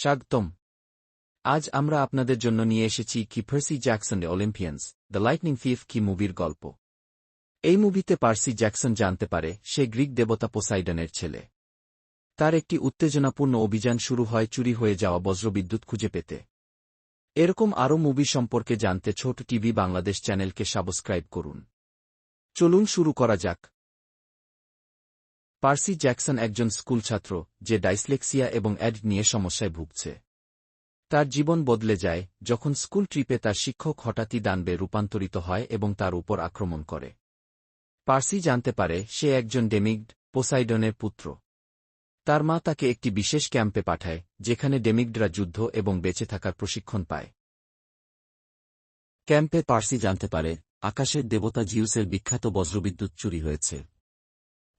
স্বাগতম। আজ আমরা আপনাদের জন্য নিয়ে এসেছি কি Percy Jackson Olympians, the lightning thief কি মুভির গল্প। এই মুভিতে পার্সি জ্যাকসন জানতে পারে, সে গ্রিক দেবতা পোসাইডনের ছেলে। তার একটি উত্তেজনাপূর্ণ অভিযান শুরু হয় চুরি হয়ে যাওয়া বজ্রবিদ্যুৎ খুঁজে পেতে। এরকম আরও মুভি সম্পর্কে জানতে ছোট টিভি বাংলাদেশ চ্যানেলকে সাবস্ক্রাইব করুন। চলুন শুরু করা যাক। পার্সি জ্যাকসন একজন স্কুল ছাত্র যে ডাইসলেক্সিয়া এবং অ্যাড নিয়ে সমস্যায় ভুগছে। তার জীবন বদলে যায় যখন স্কুল ট্রিপে তার শিক্ষক হঠাৎই দানবে রূপান্তরিত হয় এবং তার উপর আক্রমণ করে। পার্সি জানতে পারে সে একজন ডেমিগড পোসাইডনের পুত্র। তার মা তাকে একটি বিশেষ ক্যাম্পে পাঠায়, যেখানে ডেমিগডরা যুদ্ধ এবং বেঁচে থাকার প্রশিক্ষণ পায়। ক্যাম্পে পার্সি জানতে পারে, আকাশের দেবতা জিউসের বিখ্যাত বজ্রবিদ্যুৎ চুরি হয়েছে।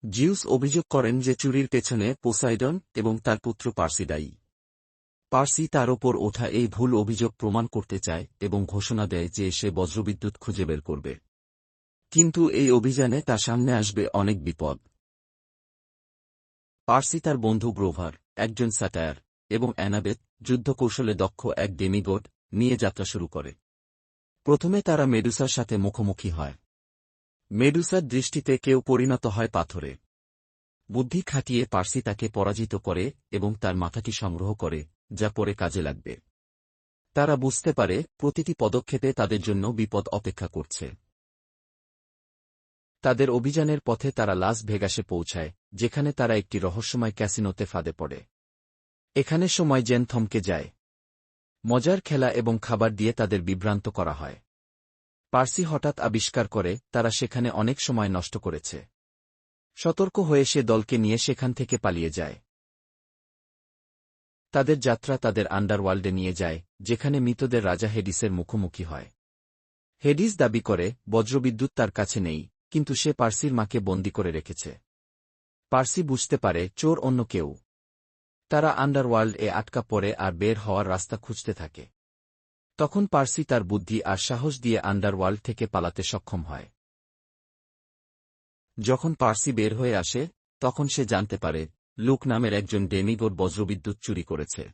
জিউস অভিযোগ করেন যে চুরির পেছনে পোসাইডন এবং তার পুত্র পার্সি দায়ী। পার্সি তার ওপর ওঠা এই ভুল অভিযোগ প্রমাণ করতে চায় এবং ঘোষণা দেয় যে সে বজ্রবিদ্যুৎ খুঁজে বের করবে। কিন্তু এই অভিযানে তার সামনে আসবে অনেক বিপদ। পার্সি তার বন্ধু গ্রোভার, একজন স্যাটায়ার এবং অ্যানাবেথ যুদ্ধকৌশলে দক্ষ এক ডেমিগোড নিয়ে যাত্রা শুরু করে। প্রথমে তারা মেডুসার সাথে মুখোমুখি হয়। মেডুসার দৃষ্টিতে কেউ পরিণত হয় পাথরে। বুদ্ধি খাটিয়ে পার্সি তাকে পরাজিত করে এবং তার মাথাটি সংগ্রহ করে, যা পরে কাজে লাগবে। তারা বুঝতে পারে, প্রতিটি পদক্ষেপে তাদের জন্য বিপদ অপেক্ষা করছে। তাদের অভিযানের পথে তারা লাস ভেগাসে পৌঁছায়, যেখানে তারা একটি রহস্যময় ক্যাসিনোতে ফাঁদে পড়ে। এখানে সময় জেন থমকে যায়। মজার খেলা এবং খাবার দিয়ে তাদের বিভ্রান্ত করা হয়। পার্সি হঠাৎ আবিষ্কার করে, তারা সেখানে অনেক সময় নষ্ট করেছে। সতর্ক হয়ে সে দলকে নিয়ে সেখান থেকে পালিয়ে যায়। তাদের যাত্রা তাদের আন্ডারওয়ার্ল্ডে নিয়ে যায়, যেখানে মৃতদের রাজা হেডিসের মুখোমুখি হয়। হেডিস দাবি করে, বজ্রবিদ্যুৎ তার কাছে নেই, কিন্তু সে পার্সির মাকে বন্দি করে রেখেছে। পার্সি বুঝতে পারে, চোর অন্য কেউ। তারা আন্ডারওয়ার্ল্ড এ আটকা পড়ে আর বের হওয়ার রাস্তা খুঁজতে থাকে। তখন পার্সি তার বুদ্ধি আর সাহস দিয়ে আন্ডারওয়ার্ল্ড থেকে পালাতে সক্ষম হয়। যখন পার্সি বের হয়ে আসে, তখন সে জানতে পারে, লুক নামের একজন ডেমিগোর বজ্রবিদ্যুৎ চুরি করেছে।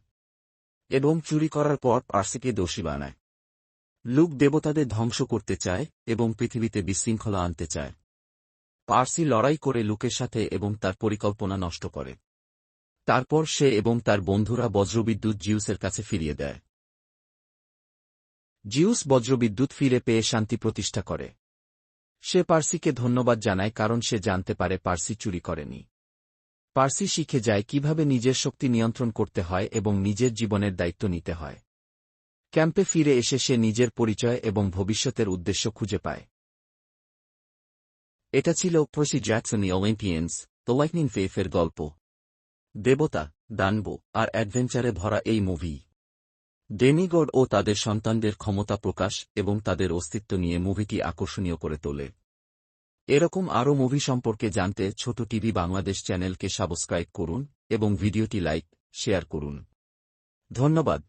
এবং চুরি করার পর পার্সিকে দোষী বানায়। লুক দেবতাদের ধ্বংস করতে চায় এবং পৃথিবীতে বিশৃঙ্খলা আনতে চায়। পার্সি লড়াই করে লুকের সাথে এবং তার পরিকল্পনা নষ্ট করে। তারপর সে এবং তার বন্ধুরা বজ্রবিদ্যুৎ জিউসের কাছে ফিরিয়ে দেয়। জিউস বজ্রবিদ্যুৎ ফিরে পেয়ে শান্তি প্রতিষ্ঠা করে। সে পার্সিকে ধন্যবাদ জানায় কারণ সে জানতে পারে পার্সি চুরি করেনি। পার্সি শিখে যায় কীভাবে নিজের শক্তি নিয়ন্ত্রণ করতে হয় এবং নিজের জীবনের দায়িত্ব নিতে হয়। ক্যাম্পে ফিরে এসে সে নিজের পরিচয় এবং ভবিষ্যতের উদ্দেশ্য খুঁজে পায়। এটা ছিল প্রসি জ্যাকসনি অলিম্পিয়ান্স লাইটনিং ফেফের গল্প। দেবতা, দানব আর অ্যাডভেঞ্চারে ভরা এই মুভি। ডেমিগড ও তাদের সন্তানদের ক্ষমতা প্রকাশ এবং তাদের অস্তিত্ব নিয়ে মুভিটি আকর্ষণীয় করে তোলে। এরকম আরও মুভি সম্পর্কে জানতে ছোট টিভি বাংলাদেশ চ্যানেলকে সাবস্ক্রাইব করুন এবং ভিডিওটি লাইক, শেয়ার করুন। ধন্যবাদ।